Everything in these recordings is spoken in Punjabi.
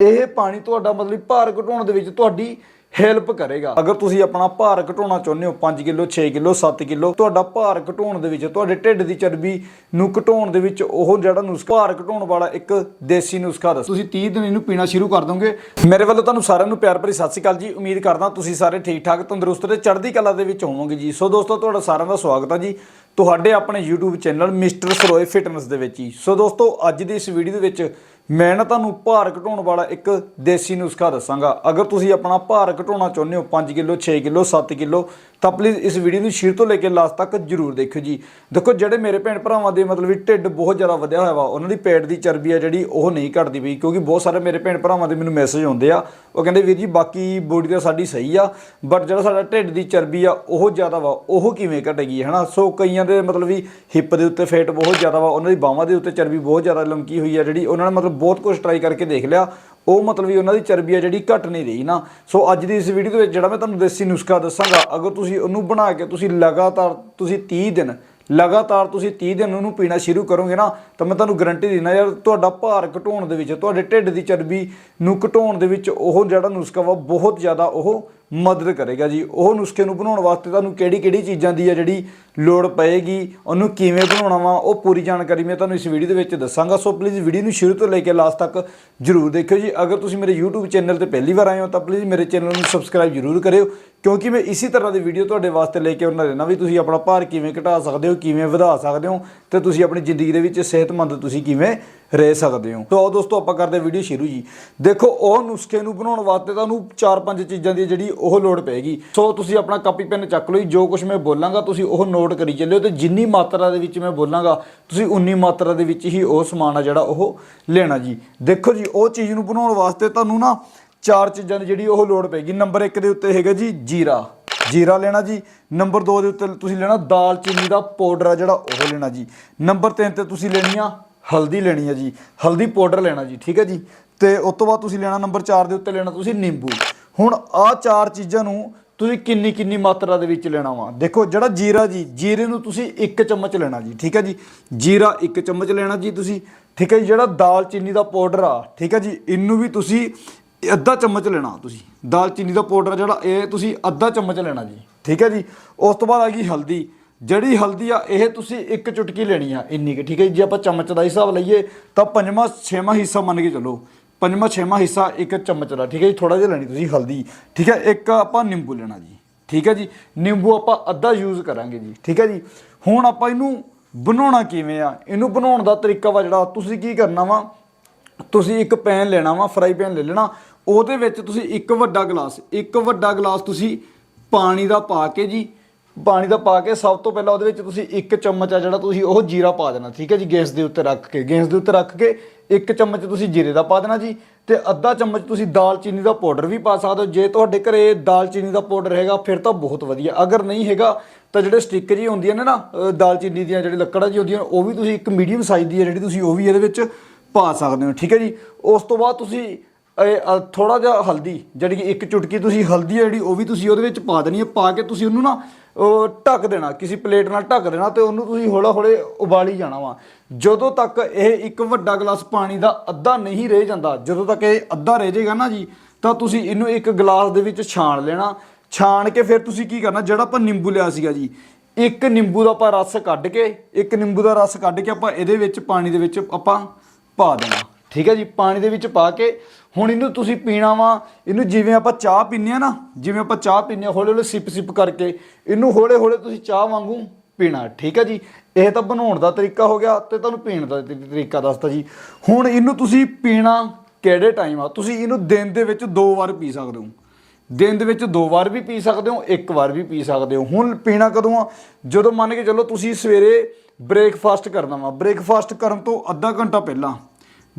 ਇਹ ਪਾਣੀ ਤੁਹਾਡਾ ਮਤਲਬ ਭਾਰ ਘਟਾਉਣ ਦੇ ਵਿੱਚ ਤੁਹਾਡੀ ਹੈਲਪ ਕਰੇਗਾ। ਅਗਰ ਤੁਸੀਂ ਆਪਣਾ ਭਾਰ ਘਟਾਉਣਾ ਚਾਹੁੰਦੇ ਹੋ 5 ਕਿਲੋ 6 ਕਿਲੋ 7 ਕਿਲੋ, ਤੁਹਾਡਾ ਭਾਰ ਘਟਾਉਣ ਦੇ ਵਿੱਚ, ਤੁਹਾਡੇ ਢਿੱਡ ਦੀ ਚਰਬੀ ਨੂੰ ਘਟਾਉਣ ਦੇ ਵਿੱਚ ਉਹ ਜਿਹੜਾ ਨੁਸਖਾ, ਭਾਰ ਘਟਾਉਣ ਵਾਲਾ ਇੱਕ ਦੇਸੀ ਨੁਸਖਾ ਦੱਸ। ਤੁਸੀਂ 30 ਦਿਨ ਇਹਨੂੰ ਪੀਣਾ ਸ਼ੁਰੂ ਕਰ ਦੋਗੇ। ਮੇਰੇ ਵੱਲੋਂ ਤੁਹਾਨੂੰ ਸਾਰਿਆਂ ਨੂੰ ਪਿਆਰ ਭਰੀ ਸਤਿ ਸ਼੍ਰੀ ਅਕਾਲ ਜੀ। ਉਮੀਦ ਕਰਦਾ ਤੁਸੀਂ ਸਾਰੇ ਠੀਕ ਠਾਕ ਤੰਦਰੁਸਤ ਤੇ ਚੜ੍ਹਦੀ ਕਲਾ ਦੇ ਵਿੱਚ ਹੋਵੋਗੇ ਜੀ। ਸੋ ਦੋਸਤੋ, ਤੁਹਾਡਾ ਸਾਰਿਆਂ ਦਾ ਸਵਾਗਤ ਹੈ ਜੀ। ਤੁਹਾਡੇ ਆਪਣੇ YouTube channel mister Saroye fitness ਦੇ ਵਿੱਚ ਜੀ। ਸੋ ਦੋਸਤੋ, ਅੱਜ ਦੀ ਇਸ ਵੀਡੀਓ ਦੇ ਵਿੱਚ ਮੈਂ ਨਾ ਤੁਹਾਨੂੰ ਭਾਰ ਘਟਾਉਣ ਵਾਲਾ ਇੱਕ ਦੇਸੀ ਨੁਸਖਾ ਦੱਸਾਂਗਾ। ਅਗਰ ਤੁਸੀਂ ਆਪਣਾ ਭਾਰ ਘਟਾਉਣਾ ਚਾਹੁੰਦੇ ਹੋ 5 ਕਿਲੋ 6 ਕਿਲੋ 7 ਕਿਲੋ, ਤਾਂ ਪਲੀਜ਼ ਇਸ ਵੀਡੀਓ ਨੂੰ ਸ਼ੁਰੂ ਤੋਂ ਲੈ ਕੇ ਲਾਸਟ ਤੱਕ ਜਰੂਰ ਦੇਖਿਓ ਜੀ। ਦੇਖੋ, ਜਿਹੜੇ ਮੇਰੇ ਭੈਣ ਭਰਾਵਾਂ ਦੇ ਮਤਲਬ ਵੀ ਢਿੱਡ ਬਹੁਤ ਜ਼ਿਆਦਾ ਵਧਿਆ ਹੋਇਆ ਵਾ, ਉਹਨਾਂ ਦੀ ਪੇਟ ਦੀ ਚਰਬੀ ਆ ਜਿਹੜੀ, ਉਹ ਨਹੀਂ ਘਟਦੀ ਪਈ, ਕਿਉਂਕਿ ਬਹੁਤ ਸਾਰੇ ਮੇਰੇ ਭੈਣ ਭਰਾਵਾਂ ਦੇ ਮੈਨੂੰ ਮੈਸੇਜ ਆਉਂਦੇ ਆ ਉਹ ਕਹਿੰਦੇ, ਵੀਰ ਜੀ, ਬਾਕੀ ਬੋਡੀ ਤਾਂ ਸਾਡੀ ਸਹੀ ਆ ਬਟ ਜਿਹੜਾ ਸਾਡਾ ਢਿੱਡ ਦੀ ਚਰਬੀ ਆ, ਉਹ ਜ਼ਿਆਦਾ ਵਾ, ਉਹ ਕਿਵੇਂ ਘਟੇਗੀ? ਹਨਾ? ਸੋ ਕਈਆਂ ਦੇ ਮਤਲਬ ਵੀ ਹਿੱਪ ਦੇ ਉੱਤੇ ਫੈਟ ਬਹੁਤ ਜ਼ਿਆਦਾ ਵਾ, ਉਹਨਾਂ ਦੀ ਬਾਹਾਂ ਦੇ ਉੱਤੇ ਚਰਬੀ ਬਹੁਤ ਜ਼ਿਆਦਾ ਲਮਕੀ ਹੋਈ ਆ ਜਿਹੜੀ, ਉਹਨਾਂ ਨੇ ਮਤਲਬ ਬਹੁਤ ਕੁਝ ਟਰਾਈ ਕਰਕੇ ਦੇਖ ਲਿਆ। ਉਹ ਮਤਲਬ ਵੀ ਉਹਨਾਂ ਦੀ ਚਰਬੀ ਆ ਜਿਹੜੀ ਘਟ ਨਹੀਂ ਰਹੀ ਨਾ। ਸੋ ਅੱਜ ਦੀ ਇਸ ਵੀਡੀਓ ਦੇ ਵਿੱਚ ਜਿਹੜਾ ਮੈਂ ਤੁਹਾਨੂੰ ਦੇਸੀ ਨੁਸਖਾ ਦੱਸਾਂਗਾ, ਅਗਰ ਤੁਸੀਂ ਉਹਨੂੰ ਬਣਾ ਕੇ ਤੁਸੀਂ ਲਗਾਤਾਰ ਤੁਸੀਂ 30 ਦਿਨ ਲਗਾਤਾਰ ਤੁਸੀਂ 30 ਦਿਨ ਉਹਨੂੰ ਪੀਣਾ ਸ਼ੁਰੂ ਕਰੋਗੇ ਨਾ, ਤਾਂ ਮੈਂ ਤੁਹਾਨੂੰ ਗਰੰਟੀ ਦਿੰਦਾ ਯਾਰ, ਤੁਹਾਡਾ ਭਾਰ ਘਟਾਉਣ ਦੇ ਵਿੱਚ, ਤੁਹਾਡੇ ਢਿੱਡ ਦੀ ਚਰਬੀ ਨੂੰ ਘਟਾਉਣ ਦੇ ਵਿੱਚ, ਉਹ ਜਿਹੜਾ ਨੁਸਖਾ ਵਾ, ਬਹੁਤ ਜ਼ਿਆਦਾ ਉਹ ਮਦਦ ਕਰੇਗਾ ਜੀ। ਉਹ ਨੁਸਖੇ ਨੂੰ ਬਣਾਉਣ ਵਾਸਤੇ ਤੁਹਾਨੂੰ ਕਿਹੜੀ ਕਿਹੜੀ ਚੀਜ਼ਾਂ ਦੀ ਆ ਜਿਹੜੀ ਲੋੜ ਪਏਗੀ, ਉਹਨੂੰ ਕਿਵੇਂ ਬਣਾਉਣਾ ਵਾ, ਉਹ ਪੂਰੀ ਜਾਣਕਾਰੀ ਮੈਂ ਤੁਹਾਨੂੰ ਇਸ ਵੀਡੀਓ ਦੇ ਵਿੱਚ ਦੱਸਾਂਗਾ। ਸੋ ਪਲੀਜ਼ ਵੀਡੀਓ ਨੂੰ ਸ਼ੁਰੂ ਤੋਂ ਲੈ ਕੇ ਲਾਸਟ ਤੱਕ ਜਰੂਰ ਦੇਖਿਓ ਜੀ। ਅਗਰ ਤੁਸੀਂ ਮੇਰੇ YouTube ਚੈਨਲ ਤੇ ਪਹਿਲੀ ਵਾਰ ਆਏ ਹੋ, ਤਾਂ ਪਲੀਜ਼ ਮੇਰੇ ਚੈਨਲ ਨੂੰ ਸਬਸਕ੍ਰਾਈਬ ਜਰੂਰ ਕਰਿਓ, ਕਿਉਂਕਿ ਮੈਂ ਇਸੇ ਤਰ੍ਹਾਂ ਦੀ ਵੀਡੀਓ ਤੁਹਾਡੇ ਵਾਸਤੇ ਲੈ ਕੇ ਆਉਣਾ ਰਹਿਣਾ ਵੀ ਤੁਸੀਂ ਆਪਣਾ ਭਾਰ ਕਿਵੇਂ ਘਟਾ ਸਕਦੇ ਹੋ, ਕਿਵੇਂ ਵਧਾ ਸਕਦੇ ਹੋ, ਤੇ ਤੁਸੀਂ ਆਪਣੀ ਜ਼ਿੰਦਗੀ ਦੇ ਵਿੱਚ ਸਿਹਤਮੰਦ ਤੁਸੀਂ ਕਿਵੇਂ ਰਹਿ ਸਕਦੇ ਹੋ। ਸੋ ਆਓ ਦੋਸਤੋ ਆਪਾਂ ਕਰਦੇ ਵੀਡੀਓ ਸ਼ੁਰੂ ਜੀ। ਦੇਖੋ, ਉਹ ਨੁਸਖੇ ਨੂੰ ਬਣਾਉਣ ਵਾਸਤੇ ਤੁਹਾਨੂੰ 4-5 ਚੀਜ਼ਾਂ ਦੀ ਜਿਹੜੀ ਉਹ ਲੋੜ ਪਏਗੀ। ਸੋ ਤੁਸੀਂ ਆਪਣਾ ਕਾਪੀ, ਪੈਨ ਚੱਕ ਲਓ ਜੋ। ਕੁਝ ਮੈਂ ਬੋਲਾਂਗਾ, ਤੁਸੀਂ ਉਹ ਨੋਟ ਕਰੀ ਚੱਲਿਓ ਤੇ ਜਿੰਨੀ ਮਾਤਰਾ ਦੇ ਵਿੱਚ ਮੈਂ ਬੋਲਾਂਗਾ, ਤੁਸੀਂ ਉਨੀ ਮਾਤਰਾ ਦੇ ਵਿੱਚ ਹੀ ਉਹ ਸਮਾਨ ਆ ਜਿਹੜਾ ਉਹ ਲੈਣਾ ਜੀ। ਦੇਖੋ ਜੀ, ਉਹ ਚੀਜ਼ ਨੂੰ ਬਣਾਉਣ ਵਾਸਤੇ ਤੁਹਾਨੂੰ ਨਾ ਚਾਰ ਚੀਜ਼ਾਂ ਦੀ ਜਿਹੜੀ ਉਹ ਲੋੜ ਪਏਗੀ। ਨੰਬਰ 1 ਦੇ ਉੱਤੇ ਹੈਗਾ ਜੀ, ਜੀਰਾ। ਜੀਰਾ ਲੈਣਾ ਜੀ। ਨੰਬਰ 2 ਦੇ ਉੱਤੇ ਤੁਸੀਂ ਲੈਣਾ ਦਾਲਚੀਨੀ ਦਾ ਪਾਊਡਰ ਆ ਜਿਹੜਾ ਉਹ ਲੈਣਾ ਜੀ। ਨੰਬਰ 3 ਤੇ ਤੁਸੀਂ ਲੈਣੀ ਆ ਹਲਦੀ ਲੈਣੀ ਆ ਜੀ। ਹਲਦੀ ਪਾਊਡਰ ਲੈਣਾ ਜੀ, ਠੀਕ ਹੈ ਜੀ। ਤੇ ਉਸ ਤੋਂ ਬਾਅਦ ਤੁਸੀਂ ਲੈਣਾ ਨੰਬਰ 4 ਦੇ ਉੱਤੇ ਲੈਣਾ ਤੁਸੀਂ ਨਿੰਬੂ। ਹੁਣ ਆਹ ਚਾਰ ਚੀਜ਼ਾਂ ਨੂੰ ਤੁਸੀਂ ਕਿੰਨੀ ਕਿੰਨੀ ਮਾਤਰਾ ਦੇ ਵਿੱਚ ਲੈਣਾ ਵਾ? ਦੇਖੋ, ਜਿਹੜਾ ਜੀਰਾ ਜੀ, ਜੀਰੇ ਨੂੰ ਤੁਸੀਂ 1 ਚਮਚ ਲੈਣਾ ਜੀ, ਠੀਕ ਹੈ ਜੀ। ਜੀਰਾ 1 ਚਮਚ ਲੈਣਾ ਜੀ ਤੁਸੀਂ, ਠੀਕ ਹੈ ਜੀ। ਜਿਹੜਾ ਦਾਲਚੀਨੀ ਦਾ ਪਾਊਡਰ ਆ, ਠੀਕ ਹੈ ਜੀ, ਇਹਨੂੰ ਵੀ ਤੁਸੀਂ ਅੱਧਾ ਚਮਚ ਲੈਣਾ ਤੁਸੀਂ। ਦਾਲਚੀਨੀ ਦਾ ਪਾਊਡਰ ਜਿਹੜਾ, ਇਹ ਤੁਸੀਂ ਅੱਧਾ ਚਮਚ ਲੈਣਾ ਜੀ, ਠੀਕ ਹੈ ਜੀ। ਉਸ ਤੋਂ ਬਾਅਦ ਆ ਗਈ ਹਲਦੀ। ਜਿਹੜੀ ਹਲਦੀ ਆ, ਇਹ ਤੁਸੀਂ ਇੱਕ ਚੁਟਕੀ ਲੈਣੀ ਆ ਇੰਨੀ ਕਿ, ਠੀਕ ਹੈ ਜੀ? ਜੇ ਆਪਾਂ ਚਮਚ ਦਾ ਹਿਸਾਬ ਲਈਏ, ਤਾਂ ਪੰਜਵਾਂ, ਛੇਵਾਂ ਹਿੱਸਾ ਮੰਨ ਕੇ ਚੱਲੋ। ਪੰਜਵਾਂ, ਛੇਵਾਂ ਹਿੱਸਾ, ਇੱਕ ਚਮਚ ਦਾ, ਠੀਕ ਹੈ ਜੀ? ਥੋੜਾ ਜਿਹਾ ਲੈਣੀ ਤੁਸੀਂ ਹਲਦੀ। ਠੀਕ ਹੈ? ਇੱਕ ਆਪਾਂ ਨਿੰਬੂ ਲੈਣਾ ਜੀ। ਠੀਕ ਹੈ ਜੀ? ਨਿੰਬੂ ਆਪਾਂ ਅੱਧਾ ਯੂਜ਼ ਕਰਾਂਗੇ ਜੀ। ਠੀਕ ਹੈ ਜੀ? ਹੁਣ ਆਪਾਂ ਇਹਨੂੰ ਬਣਾਉਣਾ ਕਿਵੇਂ ਆ? ਇਹਨੂੰ ਬਣਾਉਣ ਦਾ ਤਰੀਕਾ ਵਾ ਜਿਹੜਾ, ਤੁਸੀਂ ਕੀ ਕਰਨਾ ਵਾ? ਤੁਸੀਂ ਇੱਕ ਪੈਨ ਲੈਣਾ ਵਾ ਫਰਾਈ ਪੈਨ ਲੈ ਲੈਣਾ। ਉਹਦੇ ਵਿੱਚ ਤੁਸੀਂ ਇੱਕ ਵੱਡਾ ਗਲਾਸ, ਇੱਕ ਵੱਡਾ ਗਲਾਸ ਤੁਸੀਂ ਪਾਣੀ ਦਾ ਪਾ ਕੇ ਜੀ ਪਾਣੀ ਦਾ ਪਾ ਕੇ ਸਭ ਤੋਂ ਪਹਿਲਾਂ ਉਹਦੇ ਵਿੱਚ ਤੁਸੀਂ ਇੱਕ ਚਮਚ ਆ ਜਿਹੜਾ ਤੁਸੀਂ ਉਹ ਜੀਰਾ ਪਾ ਦੇਣਾ, ਠੀਕ ਹੈ ਜੀ, ਗੈਸ ਦੇ ਉੱਤੇ ਰੱਖ ਕੇ, ਗੈਸ ਦੇ ਉੱਤੇ ਰੱਖ ਕੇ ਇੱਕ ਚਮਚ ਤੁਸੀਂ ਜੀਰੇ ਦਾ ਪਾ ਦੇਣਾ ਜੀ ਤੇ ਅੱਧਾ ਚਮਚ ਤੁਸੀਂ ਦਾਲਚੀਨੀ ਦਾ ਪਾਊਡਰ ਵੀ ਪਾ ਸਕਦੇ ਹੋ। ਜੇ ਤੁਹਾਡੇ ਘਰੇ ਦਾਲਚੀਨੀ ਦਾ ਪਾਊਡਰ ਹੈਗਾ, ਫਿਰ ਤਾਂ ਬਹੁਤ ਵਧੀਆ। ਅਗਰ ਨਹੀਂ ਹੈਗਾ, ਤਾਂ ਜਿਹੜੇ ਸਟਿੱਕ ਜੀ ਹੁੰਦੀਆਂ ਨੇ ਨਾ ਦਾਲਚੀਨੀ ਦੀਆਂ ਜਿਹੜੇ ਲੱਕੜਾਂ ਜੀ ਹੁੰਦੀਆਂ ਉਹ ਵੀ ਤੁਸੀਂ ਇੱਕ ਮੀਡੀਅਮ ਸਾਈਜ਼ ਦੀ ਹੈ ਜਿਹੜੀ ਤੁਸੀਂ ਉਹ ਵੀ ਇਹਦੇ ਵਿੱਚ ਪਾ ਸਕਦੇ ਹੋ, ਠੀਕ ਹੈ ਜੀ। ਉਸ ਤੋਂ ਬਾਅਦ ਤੁਸੀਂ ਥੋੜਾ ਜਿਹਾ ਹਲਦੀ, ਜਿਹੜੀ ਕਿ ਇੱਕ ਚੁਟਕੀ ਤੁਸੀਂ ਹਲਦੀ ਹੈ ਜਿਹੜੀ, ਉਹ ਵੀ ਤੁਸੀਂ ਉਹਦੇ ਵਿੱਚ ਪਾ ਦੇਣੀ ਹੈ, ਪਾ ਕੇ ਤੁਸੀਂ ਉਹਨੂੰ ਨਾ, ਉਹ ਢੱਕ ਦੇਣਾ, ਕਿਸੇ ਪਲੇਟ ਨਾਲ ਢੱਕ ਦੇਣਾ ਤੇ ਉਹਨੂੰ ਤੁਸੀਂ ਹੌਲਾ ਹੌਲੇ ਉਬਾਲੀ ਜਾਣਾ ਵਾ। ਜਦੋਂ ਤੱਕ ਇਹ ਇੱਕ ਵੱਡਾ ਗਲਾਸ ਪਾਣੀ ਦਾ ਅੱਧਾ ਨਹੀਂ ਰਹਿ ਜਾਂਦਾ, ਜਦੋਂ ਤੱਕ ਇਹ ਅੱਧਾ ਰਹਿ ਜਾਏਗਾ ਨਾ ਜੀ, ਤਾਂ ਤੁਸੀਂ ਇਹਨੂੰ ਇੱਕ ਗਲਾਸ ਦੇ ਵਿੱਚ ਛਾਣ ਲੈਣਾ। ਛਾਣ ਕੇ ਫਿਰ ਤੁਸੀਂ ਕੀ ਕਰਨਾ, ਜਿਹੜਾ ਆਪਾਂ ਨਿੰਬੂ ਲਿਆ ਸੀਗਾ ਜੀ, ਇੱਕ ਨਿੰਬੂ ਦਾ ਆਪਾਂ ਰਸ ਕੱਢ ਕੇ, ਇੱਕ ਨਿੰਬੂ ਦਾ ਰਸ ਕੱਢ ਕੇ ਆਪਾਂ ਇਹਦੇ ਵਿੱਚ, ਪਾਣੀ ਦੇ ਵਿੱਚ ਆਪਾਂ ਪਾ ਦੇਣਾ। ਠੀਕ ਹੈ ਜੀ, ਪਾਣੀ ਦੇ ਵਿੱਚ ਪਾ ਕੇ ਹੁਣ ਇਹਨੂੰ ਤੁਸੀਂ ਪੀਣਾ ਵਾ, ਇਹਨੂੰ ਜਿਵੇਂ ਆਪਾਂ ਚਾਹ ਪੀਂਦੇ ਆ ਨਾ, ਜਿਵੇਂ ਆਪਾਂ ਚਾਹ ਪੀਂਦੇ ਆ ਹੌਲੇ ਹੌਲੇ ਸਿਪ ਸਿਪ ਕਰਕੇ ਇਹਨੂੰ ਹੌਲੇ ਹੌਲੇ ਤੁਸੀਂ ਚਾਹ ਵਾਂਗੂ ਪੀਣਾ, ਠੀਕ ਹੈ ਜੀ। ਇਹ ਤਾਂ ਬਣਾਉਣ ਦਾ ਤਰੀਕਾ ਹੋ ਗਿਆ ਤੇ ਤੁਹਾਨੂੰ ਪੀਣ ਦਾ ਤਰੀਕਾ ਦੱਸਤਾ ਜੀ। ਹੁਣ ਇਹਨੂੰ ਤੁਸੀਂ ਪੀਣਾ ਕਿਹੜੇ ਟਾਈਮ ਆ? ਤੁਸੀਂ ਇਹਨੂੰ ਦਿਨ ਦੇ ਵਿੱਚ ਦੋ ਵਾਰ ਪੀ ਸਕਦੇ ਹੋ। ਦਿਨ ਦੇ ਵਿੱਚ ਦੋ ਵਾਰ ਵੀ ਪੀ ਸਕਦੇ ਹੋ, ਇੱਕ ਵਾਰ ਵੀ ਪੀ ਸਕਦੇ ਹੋ। ਹੁਣ ਪੀਣਾ ਕਦੋਂ ਆ? ਜਦੋਂ ਮੰਨ ਕੇ ਚੱਲੋ ਤੁਸੀਂ ਸਵੇਰੇ ਬ੍ਰੇਕਫਾਸਟ ਕਰਨਾ ਵਾ। ਬ੍ਰੇਕਫਾਸਟ ਕਰਨ ਤੋਂ ਅੱਧਾ ਘੰਟਾ ਪਹਿਲਾਂ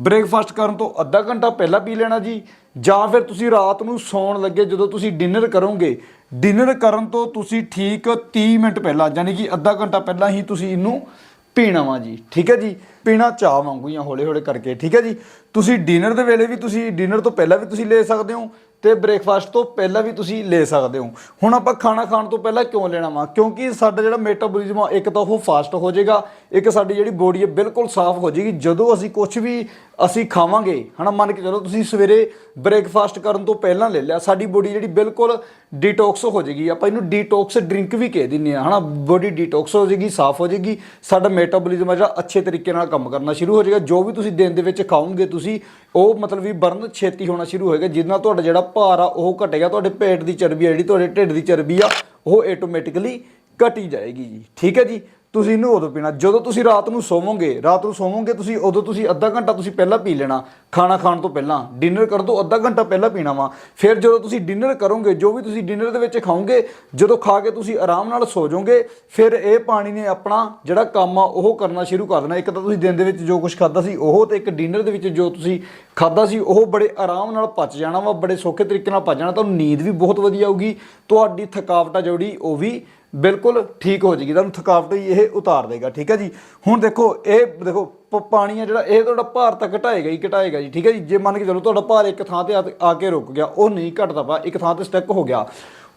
ਬ੍ਰੇਕਫਾਸਟ ਕਰਨ ਤੋਂ ਅੱਧਾ ਘੰਟਾ ਪਹਿਲਾਂ ਪੀ ਲੈਣਾ ਜੀ, ਜਾਂ ਫਿਰ ਤੁਸੀਂ ਰਾਤ ਨੂੰ ਸੌਣ ਲੱਗੇ ਜਦੋਂ ਤੁਸੀਂ ਡਿਨਰ ਕਰੋਗੇ। ਡਿਨਰ ਕਰਨ ਤੋਂ ਤੁਸੀਂ ਠੀਕ 30 ਮਿੰਟ ਪਹਿਲਾਂ ਯਾਨੀ ਕਿ ਅੱਧਾ ਘੰਟਾ ਪਹਿਲਾਂ ਹੀ ਤੁਸੀਂ ਇਹਨੂੰ ਪੀਣਾ ਵਾ ਜੀ। ਠੀਕ ਹੈ ਜੀ? ਪੀਣਾ ਚਾਹ ਵਾਂਗੂ ਜਾਂ ਹੌਲੇ ਹੌਲੇ ਕਰਕੇ। ਠੀਕ ਹੈ ਜੀ? ਤੁਸੀਂ ਡਿਨਰ ਦੇ ਵੇਲੇ ਵੀ ਤੁਸੀਂ ਡਿਨਰ ਤੋਂ ਪਹਿਲਾਂ ਵੀ ਤੁਸੀਂ ਲੈ ਸਕਦੇ ਹੋ ਤੇ ਬ੍ਰੇਕਫਾਸਟ ਤੋਂ ਪਹਿਲਾਂ ਵੀ ਤੁਸੀਂ ਲੈ ਸਕਦੇ ਹੋ। ਹੁਣ ਆਪਾਂ ਖਾਣਾ ਖਾਣ ਤੋਂ ਪਹਿਲਾਂ ਕਿਉਂ ਲੈਣਾ ਵਾ? ਕਿਉਂਕਿ ਸਾਡਾ ਜਿਹੜਾ ਮੈਟਾਬੋਲਿਜ਼ਮ ਆ, ਇੱਕ ਤਾਂ ਉਹ ਫਾਸਟ ਹੋ ਜਾਏਗਾ, ਇੱਕ ਸਾਡੀ ਜਿਹੜੀ ਬੋਡੀ ਹੈ ਬਿਲਕੁਲ ਸਾਫ਼ ਹੋ ਜਾਏਗੀ। ਜਦੋਂ ਅਸੀਂ ਕੁਝ ਵੀ ਅਸੀਂ ਖਾਵਾਂਗੇ। ਹਨਾ, ਮੰਨ ਕੇ ਚਲੋ ਤੁਸੀਂ ਸਵੇਰੇ ਬ੍ਰੇਕਫਾਸਟ ਕਰਨ ਤੋਂ ਪਹਿਲਾਂ ਲੈ ਲਿਆ, ਸਾਡੀ ਬੋਡੀ ਜਿਹੜੀ ਬਿਲਕੁਲ ਡੀਟੌਕਸ ਹੋ ਜਾਏਗੀ। ਆਪਾਂ ਇਹਨੂੰ ਡੀਟੌਕਸ ਡਰਿੰਕ ਵੀ ਕਹਿ ਦਿੰਦੇ ਆ ਹਨਾ। ਬੋਡੀ ਡੀਟੌਕਸ ਹੋ ਜਾਏਗੀ, ਸਾਫ਼ ਹੋ ਜਾਏਗੀ, ਸਾਡਾ ਮੈਟਾਬੋਲਿਜ਼ਮ ਆ ਜਿਹੜਾ ਅੱਛੇ ਤਰੀਕੇ ਨਾਲ ਕੰਮ ਕਰਨਾ ਸ਼ੁਰੂ ਹੋ ਜਾਏਗਾ। ਜੋ ਵੀ ਤੁਸੀਂ ਦਿਨ ਦੇ ਵਿੱਚ ਖਾਓਗੇ ਤੁਸੀਂ, ਉਹ ਮਤਲਬ ਵੀ ਬਰਨ ਛੇਤੀ ਹੋਣਾ ਸ਼ੁਰੂ ਹੋਏਗਾ। ਜਿਹਦੇ ਨਾਲ ਤੁਹਾਡਾ ਜਿਹੜਾ ਭਾਰ ਆ, ਉਹ ਘਟੇਗਾ, ਤੁਹਾਡੇ ਪੇਟ ਦੀ ਚਰਬੀ ਆ, ਜਿਹੜੀ ਤੁਹਾਡੇ ਢਿੱਡ ਦੀ ਚਰਬੀ ਆ, ਉਹ ਆਟੋਮੈਟਿਕਲੀ ਘਟੀ ਜਾਏਗੀ ਜੀ। ਠੀਕ ਹੈ ਜੀ? ਤੁਸੀਂ ਇਹਨੂੰ ਉਦੋਂ ਪੀਣਾ। ਜਦੋਂ ਤੁਸੀਂ ਰਾਤ ਨੂੰ ਸੋਵੋਗੇ, ਰਾਤ ਨੂੰ ਸੋਵੋਗੇ ਤੁਸੀਂ, ਉਦੋਂ ਤੁਸੀਂ ਅੱਧਾ ਘੰਟਾ ਤੁਸੀਂ ਪਹਿਲਾਂ ਪੀ ਲੈਣਾ। ਖਾਣਾ ਖਾਣ ਤੋਂ ਪਹਿਲਾਂ। ਡਿਨਰ ਕਰਨ ਤੋਂ ਅੱਧਾ ਘੰਟਾ ਪਹਿਲਾਂ ਪੀਣਾ ਵਾ। ਫਿਰ ਜਦੋਂ ਤੁਸੀਂ ਡਿਨਰ ਕਰੋਗੇ, ਜੋ ਵੀ ਤੁਸੀਂ ਡਿਨਰ ਦੇ ਵਿੱਚ ਖਾਓਗੇ, ਜਦੋਂ ਖਾ ਕੇ ਤੁਸੀਂ ਆਰਾਮ ਨਾਲ ਸੋ ਜਾਓਗੇ, ਫਿਰ ਇਹ ਪਾਣੀ ਨੇ ਆਪਣਾ ਜਿਹੜਾ ਕੰਮ ਆ, ਉਹ ਕਰਨਾ ਸ਼ੁਰੂ ਕਰ ਦੇਣਾ। ਇੱਕ ਤਾਂ ਤੁਸੀਂ ਦਿਨ ਦੇ ਵਿੱਚ ਜੋ ਕੁਝ ਖਾਦਾ ਸੀ, ਉਹ ਤੇ ਇੱਕ ਡਿਨਰ ਦੇ ਵਿੱਚ ਜੋ ਤੁਸੀਂ ਖਾਦਾ ਸੀ, ਉਹ ਬੜੇ ਆਰਾਮ ਨਾਲ ਪਚ ਜਾਣਾ ਵਾ, ਬੜੇ ਸੌਖੇ ਤਰੀਕੇ ਨਾਲ ਪਚ ਜਾਣਾ। ਤੁਹਾਨੂੰ ਨੀਂਦ ਵੀ ਬਹੁਤ ਵਧੀਆ ਆਊਗੀ। ਤੁਹਾਡੀ ਥਕਾਵਟ ਆ ਜਿਹੜੀ, ਉਹ ਵੀ ਬਿਲਕੁਲ ਠੀਕ ਹੋ ਜਾਏਗੀ ਤੁਹਾਨੂੰ ਥਕਾਵਟ ਹੀ ਇਹ ਉਤਾਰ ਦੇਗਾ, ਠੀਕ ਹੈ ਜੀ? ਹੁਣ ਦੇਖੋ, ਇਹ ਦੇਖੋ, ਪ- ਪਾਣੀ ਹੈ ਜਿਹੜਾ, ਇਹ ਤੁਹਾਡਾ ਭਾਰ ਤਾਂ ਘਟਾਏਗਾ ਹੀ ਘਟਾਏਗਾ ਜੀ, ਠੀਕ ਹੈ ਜੀ? ਜੇ ਮੰਨ ਕੇ ਚਲੋ ਤੁਹਾਡਾ ਭਾਰ ਇੱਕ ਥਾਂ ਤੇ ਆ ਆ ਕੇ ਰੁਕ ਗਿਆ, ਉਹ ਨਹੀਂ ਘਟਦਾ ਪਾ ਇੱਕ ਥਾਂ ਤੇ ਸਟਕ ਹੋ ਗਿਆ,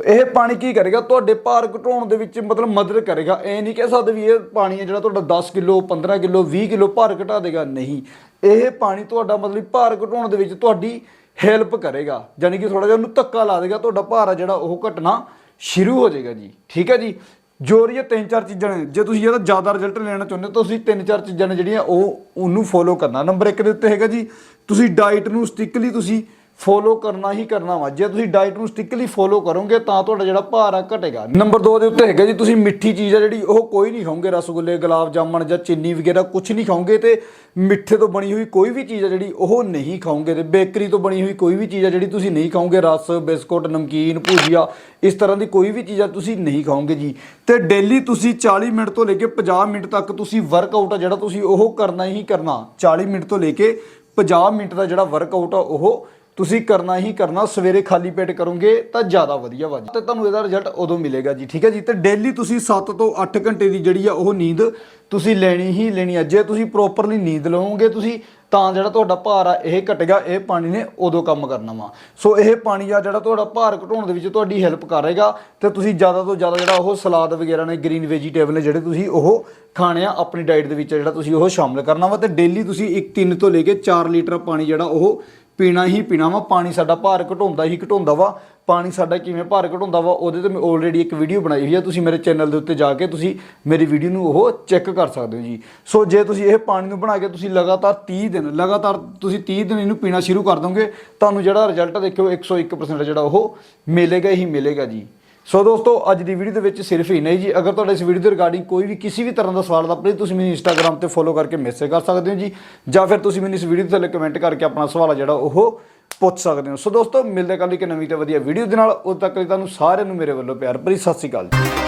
ਇਹ ਪਾਣੀ ਕੀ ਕਰੇਗਾ? ਤੁਹਾਡੇ ਭਾਰ ਘਟਾਉਣ ਦੇ ਵਿੱਚ ਮਤਲਬ ਮਦਦ ਕਰੇਗਾ, ਇਹ ਨਹੀਂ ਕਹਿ ਸਕਦੇ ਵੀ ਇਹ ਪਾਣੀ ਹੈ ਜਿਹੜਾ ਤੁਹਾਡਾ 10 ਕਿਲੋ 15 ਕਿਲੋ 20 ਕਿਲੋ ਭਾਰ ਘਟਾ ਦੇਗਾ, ਨਹੀਂ, ਇਹ ਪਾਣੀ ਤੁਹਾਡਾ ਮਤਲਬ ਭਾਰ ਘਟਾਉਣ ਦੇ ਵਿੱਚ ਤੁਹਾਡੀ ਹੈਲਪ ਕਰੇਗਾ ਯਾਨੀ ਕਿ ਥੋੜਾ ਜਿਹਾ ਉਹਨੂੰ ਧੱਕਾ ਲਾ ਦੇਗਾ, ਤੁਹਾਡਾ ਭਾਰ ਆ ਜਿਹੜਾ ਉਹ ਘਟਣਾ ਸ਼ੁਰੂ ਹੋ ਜਾਏਗਾ ਜੀ। ਠੀਕ ਹੈ ਜੀ? ਜੋ ਇਹ ਤਿੰਨ ਚਾਰ ਚੀਜ਼ਾਂ ਨੇ। ਜੇ ਤੁਸੀਂ ਇਹਦਾ ਜ਼ਿਆਦਾ ਰਿਜ਼ਲਟ ਲੈਣਾ ਚਾਹੁੰਦੇ ਹੋ, ਤਾਂ ਤੁਸੀਂ ਤਿੰਨ ਚਾਰ ਚੀਜ਼ਾਂ ਨੇ ਜਿਹੜੀਆਂ ਉਹ ਉਹਨੂੰ ਫੋਲੋ ਕਰਨਾ। ਨੰਬਰ 1 ਦੇ ਉੱਤੇ ਹੈਗਾ ਜੀ, ਤੁਸੀਂ ਡਾਈਟ ਨੂੰ ਸਟਿਕਲੀ ਤੁਸੀਂ ਫੋਲੋ ਕਰਨਾ ਹੀ ਕਰਨਾ ਵਾ। ਜੇ ਤੁਸੀਂ ਡਾਈਟ ਨੂੰ ਸਟਿਕਲੀ ਫੋਲੋ ਕਰੋਗੇ, ਤਾਂ ਤੁਹਾਡਾ ਜਿਹੜਾ ਭਾਰ ਆ ਘਟੇਗਾ। ਨੰਬਰ 2 ਦੇ ਉੱਤੇ ਹੈਗਾ ਜੀ, ਤੁਸੀਂ ਮਿੱਠੀ ਚੀਜ਼ ਆ ਜਿਹੜੀ, ਉਹ ਕੋਈ ਨਹੀਂ ਖਾਓਗੇ। ਰਸਗੁੱਲੇ, ਗੁਲਾਬ ਜਾਮਣ ਜਾਂ ਚੀਨੀ ਵਗੈਰਾ ਕੁਝ ਨਹੀਂ ਖਾਓਗੇ ਤੇ ਮਿੱਠੇ ਤੋਂ ਬਣੀ ਹੋਈ ਕੋਈ ਵੀ ਚੀਜ਼ ਆ ਜਿਹੜੀ, ਉਹ ਨਹੀਂ ਖਾਓਗੇ ਤੇ ਬੇਕਰੀ ਤੋਂ ਬਣੀ ਹੋਈ ਕੋਈ ਵੀ ਚੀਜ਼ ਆ ਜਿਹੜੀ ਤੁਸੀਂ ਨਹੀਂ ਖਾਓਗੇ, ਰਸ, ਬਿਸਕੁਟ, ਨਮਕੀਨ, ਭੁਜੀਆ, ਇਸ ਤਰ੍ਹਾਂ ਦੀ ਕੋਈ ਵੀ ਚੀਜ਼ ਆ ਤੁਸੀਂ ਨਹੀਂ ਖਾਓਗੇ ਜੀ। ਤੇ ਡੇਲੀ ਤੁਸੀਂ 40 ਮਿੰਟ ਤੋਂ ਲੈ ਕੇ 50 ਮਿੰਟ ਤੱਕ ਤੁਸੀਂ ਵਰਕਆਊਟ ਆ ਜਿਹੜਾ ਤੁਸੀਂ ਉਹ ਕਰਨਾ ਹੀ ਕਰਨਾ। 40 ਮਿੰਟ ਤੋਂ ਲੈ ਕੇ 50 ਮਿੰਟ ਦਾ ਜਿਹੜਾ ਵਰਕਆਊਟ ਆ, ਉਹ ਤੁਸੀਂ ਕਰਨਾ ਹੀ ਕਰਨਾ, ਸਵੇਰੇ ਖਾਲੀ ਪੇਟ ਕਰੋਗੇ ਤਾਂ ਜ਼ਿਆਦਾ ਵਧੀਆ ਵਾ ਜੀ। ਤੇ ਤੁਹਾਨੂੰ ਇਹਦਾ ਰਿਜ਼ਲਟ ਉਦੋਂ ਮਿਲੇਗਾ ਜੀ, ਠੀਕ ਹੈ ਜੀ? ਤੇ ਡੇਲੀ ਤੁਸੀਂ 7 ਤੋਂ 8 ਘੰਟੇ ਦੀ ਜਿਹੜੀ ਆ ਉਹ ਨੀਂਦ ਤੁਸੀਂ ਲੈਣੀ ਹੀ ਲੈਣੀ ਆ। ਜੇ ਤੁਸੀਂ ਪ੍ਰੋਪਰਲੀ ਨੀਂਦ ਲਓਗੇ ਤੁਸੀਂ, ਤਾਂ ਜਿਹੜਾ ਤੁਹਾਡਾ ਭਾਰ ਆ, ਇਹ ਘਟੇਗਾ, ਇਹ ਪਾਣੀ ਨੇ ਉਦੋਂ ਕੰਮ ਕਰਨਾ ਵਾ। ਸੋ ਇਹ ਪਾਣੀ ਆ ਜਿਹੜਾ ਤੁਹਾਡਾ ਭਾਰ ਘਟਾਉਣ ਦੇ ਵਿੱਚ ਤੁਹਾਡੀ ਹੈਲਪ ਕਰੇਗਾ ਤੇ ਤੁਸੀਂ ਜ਼ਿਆਦਾ ਤੋਂ ਜ਼ਿਆਦਾ ਜਿਹੜਾ ਉਹ ਸਲਾਦ ਵਗੈਰਾ ਨੇ ਗ੍ਰੀਨ ਵੈਜੀਟੇਬਲ ਨੇ ਜਿਹੜੇ ਤੁਸੀਂ ਉਹ ਖਾਣੇ ਆ, ਆਪਣੀ ਡਾਈਟ ਦੇ ਵਿੱਚ ਜਿਹੜਾ ਤੁਸੀਂ ਉਹ ਸ਼ਾਮਿਲ ਕਰਨਾ ਵਾ। ਤੇ ਡੇਲੀ ਤੁਸੀਂ 1 3 ਤੋਂ ਲੈ ਕੇ 4 ਲੀਟਰ ਪਾਣੀ ਜਿਹੜਾ ਉਹ ਪੀਣਾ ਹੀ ਪੀਣਾ ਵਾ, ਪਾਣੀ ਸਾਡਾ ਭਾਰ ਘਟਾਉਂਦਾ ਹੀ ਘਟਾਉਂਦਾ ਵਾ। ਪਾਣੀ ਸਾਡਾ ਕਿਵੇਂ ਭਾਰ ਘਟਾਉਂਦਾ ਵਾ, ਉਹਦੇ ਤੇ ਮੈਂ ਆਲਰੇਡੀ ਇੱਕ ਵੀਡੀਓ ਬਣਾਈ ਹੋਈ ਆ। ਤੁਸੀਂ ਮੇਰੇ ਚੈਨਲ ਦੇ ਉੱਤੇ ਜਾ ਕੇ ਤੁਸੀਂ ਮੇਰੀ ਵੀਡੀਓ ਨੂੰ ਉਹ ਚੈੱਕ ਕਰ ਸਕਦੇ ਹੋ ਜੀ। ਸੋ ਜੇ ਤੁਸੀਂ ਇਹ ਪਾਣੀ ਨੂੰ ਬਣਾ ਕੇ ਤੁਸੀਂ ਲਗਾਤਾਰ 30 ਦਿਨ, ਲਗਾਤਾਰ ਤੁਸੀਂ 30 ਦਿਨ ਇਹਨੂੰ ਪੀਣਾ ਸ਼ੁਰੂ ਕਰ ਦੋਗੇ, ਤੁਹਾਨੂੰ ਜਿਹੜਾ ਰਿਜ਼ਲਟ ਦੇਖਿਓ 101% ਜਿਹੜਾ ਉਹ ਮਿਲੇਗਾ ਹੀ ਮਿਲੇਗਾ ਜੀ। ਸੋ ਦੋਸਤੋ, ਅੱਜ ਦੀ ਵੀਡੀਓ ਦੇ ਵਿੱਚ ਸਿਰਫ ਹੀ ਨਹੀਂ ਜੀ। ਅਗਰ ਤੁਹਾਡਾ ਇਸ ਵੀਡੀਓ ਦੇ ਰਿਗਾਰਡਿੰਗ ਕੋਈ ਵੀ ਕਿਸੇ ਵੀ ਤਰ੍ਹਾਂ ਦਾ ਸਵਾਲ ਦਾ ਪਲੀਜ਼ ਤੁਸੀਂ ਮੈਨੂੰ ਇੰਸਟਾਗ੍ਰam ਤੇ ਫੋਲੋ ਕਰਕੇ ਮੈਸੇਜ ਕਰ ਸਕਦੇ ਹੋ ਜੀ। ਜਾਂ ਫਿਰ ਤੁਸੀਂ ਮੈਨੂੰ ਇਸ ਵੀਡੀਓ ਦੇ ਥੱਲੇ ਕਮੈਂਟ ਕਰਕੇ ਆਪਣਾ ਸਵਾਲ ਆ ਜਿਹੜਾ, ਉਹ ਪੁੱਛ ਸਕਦੇ ਹੋ। ਸੋ ਦੋਸਤੋ, ਮਿਲਦੇ ਕੱਲ ਇੱਕ ਨਵੀਂ ਤੇ ਵਧੀਆ ਵੀਡੀਓ ਦੇ ਨਾਲ। ਉਦੋਂ ਤੱਕ ਲਈ ਤੁਹਾਨੂੰ ਸਾਰਿਆਂ ਨੂੰ ਮੇਰੇ ਵੱਲੋਂ ਪਿਆਰ ਭਰੀ ਸਤਿ ਸ਼੍ਰੀ ਅਕਾਲ ਜੀ।